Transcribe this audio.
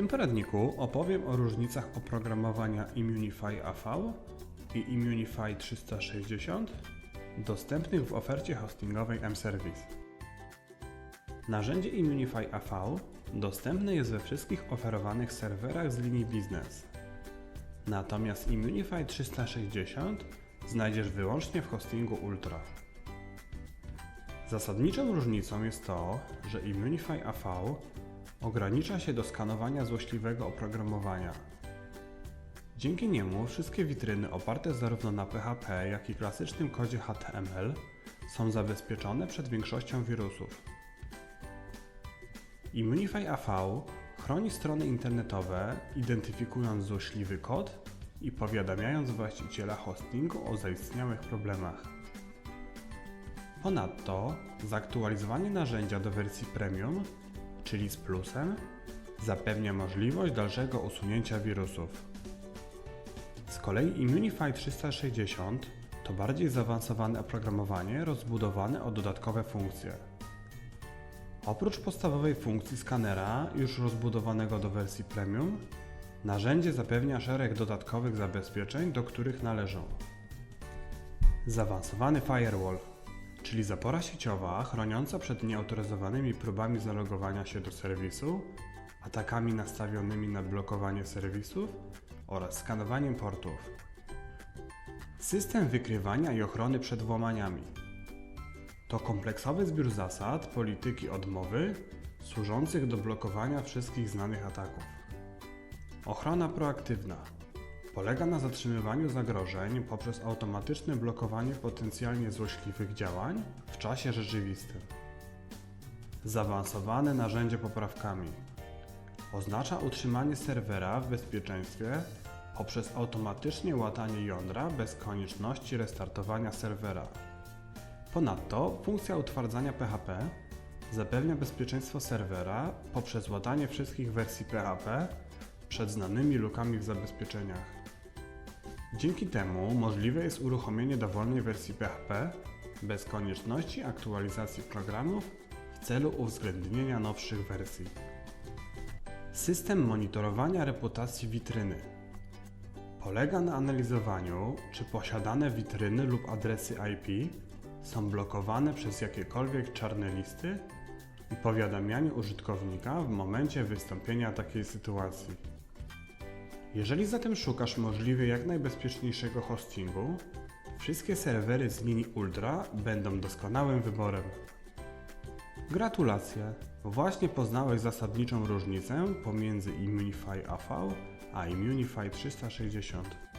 tym poradniku opowiem o różnicach oprogramowania Immunify AV i Immunify 360 dostępnych w ofercie hostingowej mService. Narzędzie Immunify AV dostępne jest we wszystkich oferowanych serwerach z linii biznes. Natomiast Immunify 360 znajdziesz wyłącznie w hostingu Ultra. Zasadniczą różnicą jest to, że Immunify AV ogranicza się do skanowania złośliwego oprogramowania. Dzięki niemu wszystkie witryny oparte zarówno na PHP, jak i klasycznym kodzie HTML są zabezpieczone przed większością wirusów. Immunify AV chroni strony internetowe, identyfikując złośliwy kod i powiadamiając właściciela hostingu o zaistniałych problemach. Ponadto zaktualizowanie narzędzia do wersji premium, czyli z plusem, zapewnia możliwość dalszego usunięcia wirusów. Z kolei Immunify 360 to bardziej zaawansowane oprogramowanie rozbudowane o dodatkowe funkcje. Oprócz podstawowej funkcji skanera, już rozbudowanego do wersji premium, narzędzie zapewnia szereg dodatkowych zabezpieczeń, do których należą zaawansowany firewall, czyli zapora sieciowa chroniąca przed nieautoryzowanymi próbami zalogowania się do serwisu, atakami nastawionymi na blokowanie serwisów oraz skanowaniem portów. System wykrywania i ochrony przed włamaniami. To kompleksowy zbiór zasad polityki odmowy służących do blokowania wszystkich znanych ataków. Ochrona proaktywna polega na zatrzymywaniu zagrożeń poprzez automatyczne blokowanie potencjalnie złośliwych działań w czasie rzeczywistym. Zaawansowane narzędzie poprawkami oznacza utrzymanie serwera w bezpieczeństwie poprzez automatyczne łatanie jądra bez konieczności restartowania serwera. Ponadto funkcja utwardzania PHP zapewnia bezpieczeństwo serwera poprzez łatanie wszystkich wersji PHP przed znanymi lukami w zabezpieczeniach. Dzięki temu możliwe jest uruchomienie dowolnej wersji PHP bez konieczności aktualizacji programów w celu uwzględnienia nowszych wersji. System monitorowania reputacji witryny polega na analizowaniu, czy posiadane witryny lub adresy IP są blokowane przez jakiekolwiek czarne listy i powiadamianiu użytkownika w momencie wystąpienia takiej sytuacji. Jeżeli zatem szukasz możliwie jak najbezpieczniejszego hostingu, wszystkie serwery z linii Ultra będą doskonałym wyborem. Gratulacje! Właśnie poznałeś zasadniczą różnicę pomiędzy Immunify AV a Immunify 360.